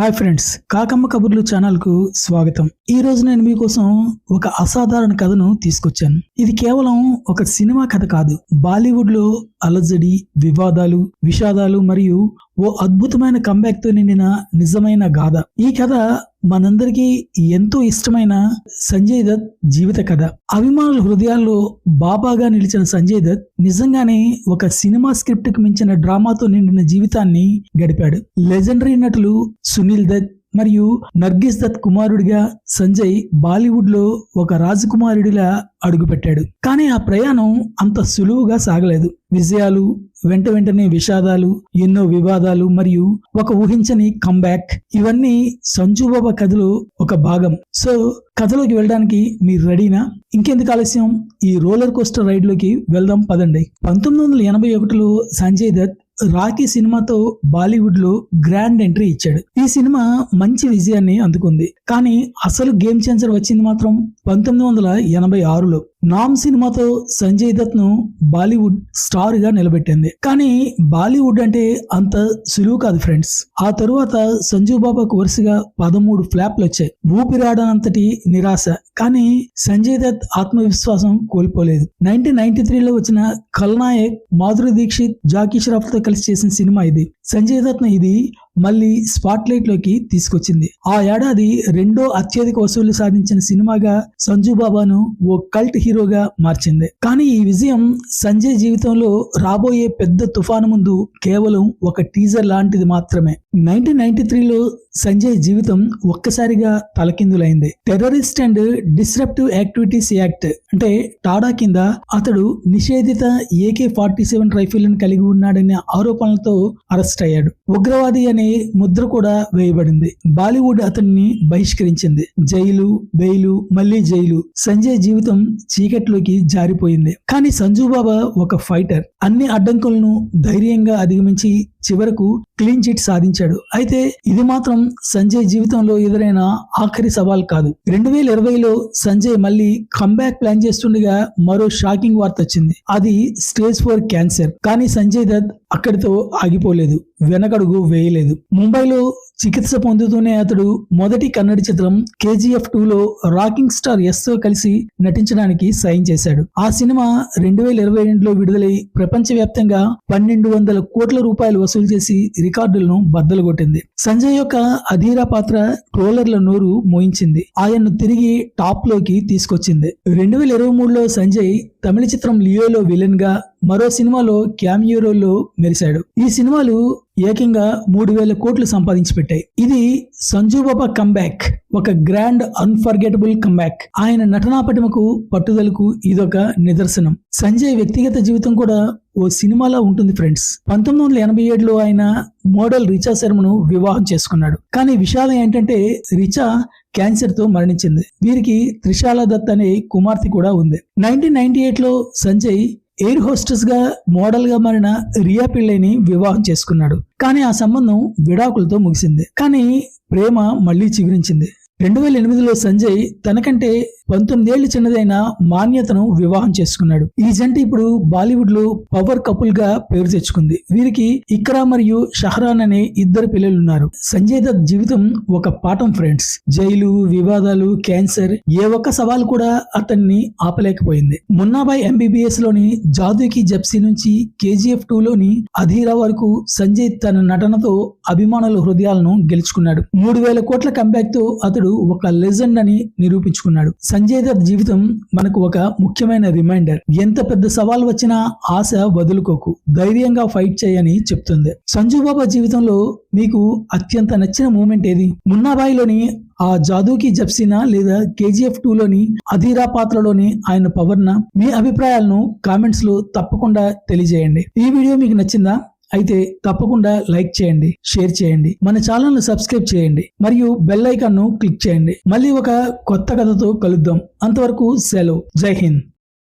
Hi friends కాకమ్మ కబుర్లు ఛానల్కు స్వాగతం. ఈ రోజు నేను మీకోసం ఒక అసాధారణ కథను తీసుకొచ్చాను. ఇది కేవలం ఒక సినిమా కథ కాదు బాలీవుడ్లో అలజడి వివాదాలు విషాదాలు మరియు ఓ అద్భుతమైన కంబ్యాక్తో నిండిన నిజమైన గాథ. ఈ కథ మనందరికీ ఎంతో ఇష్టమైన సంజయ్ దత్ జీవిత కథ. అభిమానుల హృదయాల్లో బాబాగా నిలిచిన సంజయ్ దత్ నిజంగానే ఒక సినిమా స్క్రిప్ట్కు మించిన డ్రామాతో నిండిన జీవితాన్ని గడిపాడు. లెజెండరీ నటులు సునీల్ దత్ మరియు నర్గిస్ దత్ కుమారుడిగా సంజయ్ బాలీవుడ్లో ఒక రాజకుమారుడిలా అడుగుపెట్టాడు. కానీ ఆ ప్రయాణం అంత సులువుగా సాగలేదు. విజయాలు వెంట వెంటనే విషాదాలు ఎన్నో వివాదాలు మరియు ఒక ఊహించని కంబ్యాక్ ఇవన్నీ సంజుబాబా కథలో ఒక భాగం. సో కథలోకి వెళ్ళడానికి మీరు రెడీనా? ఇంకెందుకు ఆలస్యం? ఈ రోలర్ కోస్టర్ రైడ్లోకి వెళ్దాం పదండి. పంతొమ్మిది వందల ఎనభై ఒకటిలో సంజయ్ దత్ రాకీ సినిమాతో బాలీవుడ్లో గ్రాండ్ ఎంట్రీ ఇచ్చాడు. ఈ సినిమా మంచి విజయాన్ని అందుకుంది. కానీ అసలు గేమ్ చేంజర్ వచ్చింది మాత్రం పంతొమ్మిది వందల ఎనభై ఆరులో. నామ్ సినిమాతో సంజయ్ దత్ను బాలీవుడ్ స్టార్గా నిలబెట్టింది. కానీ బాలీవుడ్ అంటే అంత సులువు కాదు ఫ్రెండ్స్. ఆ తరువాత సంజు బాబాకు వరుసగా పదమూడు ఫ్లాప్లు వచ్చాయి. ఊపిరాడనంతటి నిరాశ. కానీ సంజయ్ దత్ ఆత్మవిశ్వాసం కోల్పోలేదు. నైన్టీన్ నైన్టీ త్రీలో వచ్చిన ఖల్నాయక్ మాధురి దీక్షిత్ జాకీ ష్రాఫ్తో కలిసి చేసిన సినిమా ఇది. సంజయ్ దత్ ఇది మళ్ళీ స్పాట్ లైట్లోకి తీసుకొచ్చింది. ఆ ఏడాది రెండో అత్యధిక వసూళ్ళు సాధించిన సినిమాగా సంజు బాబాను ఓ కల్ట్ హీరోగా మార్చింది. కానీ ఈ విజయం సంజయ్ జీవితంలో రాబోయే పెద్ద తుఫాను ముందు కేవలం ఒక టీజర్ లాంటిది మాత్రమే. నైన్టీన్ నైన్టీ త్రీలో సంజయ్ జీవితం ఒక్కసారిగా తలకిందులైంది. Terrorist and disruptive activities act అంటే టాడా కింద అతడు నిషేధిత ఏకే ఫార్టీ సెవెన్ రైఫిల్ కలిగి ఉన్నాడనే ఆరోపణలతో అరెస్ట్ అయ్యాడు. ఉగ్రవాది అనే ముద్ర కూడా వేయబడింది. బాలీవుడ్ అతన్ని బహిష్కరించింది. జైలు బెయిలు మళ్ళీ జైలు. సంజయ్ జీవితం చీకట్లోకి జారిపోయింది. కానీ సంజు బాబా ఒక ఫైటర్. అన్ని అడ్డంకులను ధైర్యంగా అధిగమించి చివరకు క్లీన్ చిట్ సాధించాడు. అయితే ఇది మాత్రం సంజయ్ జీవితంలో ఎదురైన ఆఖరి సవాల్ కాదు. రెండు వేల ఇరవైలో సంజయ్ మళ్ళీ కంబ్యాక్ ప్లాన్ చేస్తుండగా మరో షాకింగ్ వార్త వచ్చింది. అది స్టేజ్ ఫోర్ క్యాన్సర్ కానీ సంజయ్ దత్ అక్కడితో ఆగిపోలేదు. వెనకడుగు వేయలేదు. ముంబైలో చికిత్స పొందుతూనే అతడు మొదటి కన్నడ చిత్రం కేజీఎఫ్ టూలో రాకింగ్ స్టార్ ఎస్తో కలిసి నటించడానికి సైన్ చేశాడు. ఆ సినిమా రెండు వేల ఇరవై రెండులో విడుదలై ప్రపంచవ్యాప్తంగా పన్నెండు వందల కోట్ల రూపాయలు వసూలు చేసి రికార్డులను బద్దలు కొట్టింది. సంజయ్ యొక్క అధీరా పాత్ర ట్రోలర్ల నోరు మోయించింది. ఆయన్ను తిరిగి టాప్లోకి తీసుకొచ్చింది. రెండు వేల ఇరవై మూడులో సంజయ్ తమిళ చిత్రం లియోలో విలన్గా మరో సినిమాలో క్యామియో రోల్లో మెరిశాడు. ఈ సినిమాలు ఏకంగా మూడు వేల కోట్లు సంపాదించి పెట్టాయి. ఇది సంజుబాబా కంబ్యాక్ ఒక గ్రాండ్ అన్ఫర్గెటబుల్ కంబ్యాక్ ఆయన నటనా పటిమకు పట్టుదలకు ఇదొక నిదర్శనం. సంజయ్ వ్యక్తిగత జీవితం కూడా ఓ సినిమాలా ఉంటుంది ఫ్రెండ్స్. పంతొమ్మిది వందల ఎనభై ఏడులో ఆయన మోడల్ రిచా శర్మను వివాహం చేసుకున్నాడు. కానీ విషాదం ఏంటంటే రిచా క్యాన్సర్తో మరణించింది. వీరికి త్రిశాల దత్ అనే కుమార్తె కూడా ఉంది. నైన్టీన్ నైన్టీ ఎయిట్లో సంజయ్ ఎయిర్ హోస్టెస్గా మోడల్గా మారిన రియా పిళ్ళైని వివాహం చేసుకున్నాడు. కానీ ఆ సంబంధం విడాకులతో ముగిసింది. కానీ ప్రేమ మళ్ళీ చిగురించింది. రెండు వేల ఎనిమిదిలో సంజయ్ తనకంటే పంతొమ్మిదేళ్ళు చిన్నదైన మాన్యతను వివాహం చేసుకున్నాడు. ఈ జంట ఇప్పుడు బాలీవుడ్లో పవర్ కపుల్గా పేరు తెచ్చుకుంది. వీరికి ఇక్రా మరియు షహరాన్ అనే ఇద్దరు పిల్లలున్నారు. సంజయ్ దత్ జీవితం ఒక పాఠం ఫ్రెండ్స్. జైలు వివాదాలు క్యాన్సర్ ఏ ఒక్క సవాల్ కూడా అతన్ని ఆపలేకపోయింది. మున్నాబాయ్ ఎంబీబీఎస్లోని జాదుకి జప్సీ నుంచి కేజీఎఫ్ టూ లోని అధీరా వరకు సంజయ్ తన నటనతో అభిమానుల హృదయాలను గెలుచుకున్నాడు. మూడు వేల కోట్ల కంబ్యాక్తో అతడు ఒక లెజెండ్ అని నిరూపించుకున్నాడు. సంజయ్ దత్ జీవితం మనకు ఒక ముఖ్యమైన రిమైండర్ ఎంత పెద్ద సవాల్ వచ్చినా ఆశ వదులుకోకు. ధైర్యంగా ఫైట్ చేయని చెప్తుంది. సంజు బాబా జీవితంలో మీకు అత్యంత నచ్చిన మూమెంట్ ఏది? మున్నాబాయిలోని ఆ జాదూకి జప్సినా లేదా కేజీఎఫ్ టూలోని అధీరా పాత్రలోని ఆయన పవర్న? మీ అభిప్రాయాలను కామెంట్స్లో తప్పకుండా తెలియజేయండి. ఈ వీడియో మీకు నచ్చిందా? అయితే తప్పకుండా లైక్ చేయండి షేర్ చేయండి మన ఛానల్ను సబ్స్క్రైబ్ చేయండి మరియు బెల్ ఐకాన్ను క్లిక్ చేయండి. మళ్ళీ ఒక కొత్త కథతో కలుద్దాం. అంతవరకు సెలవు. జై హింద్.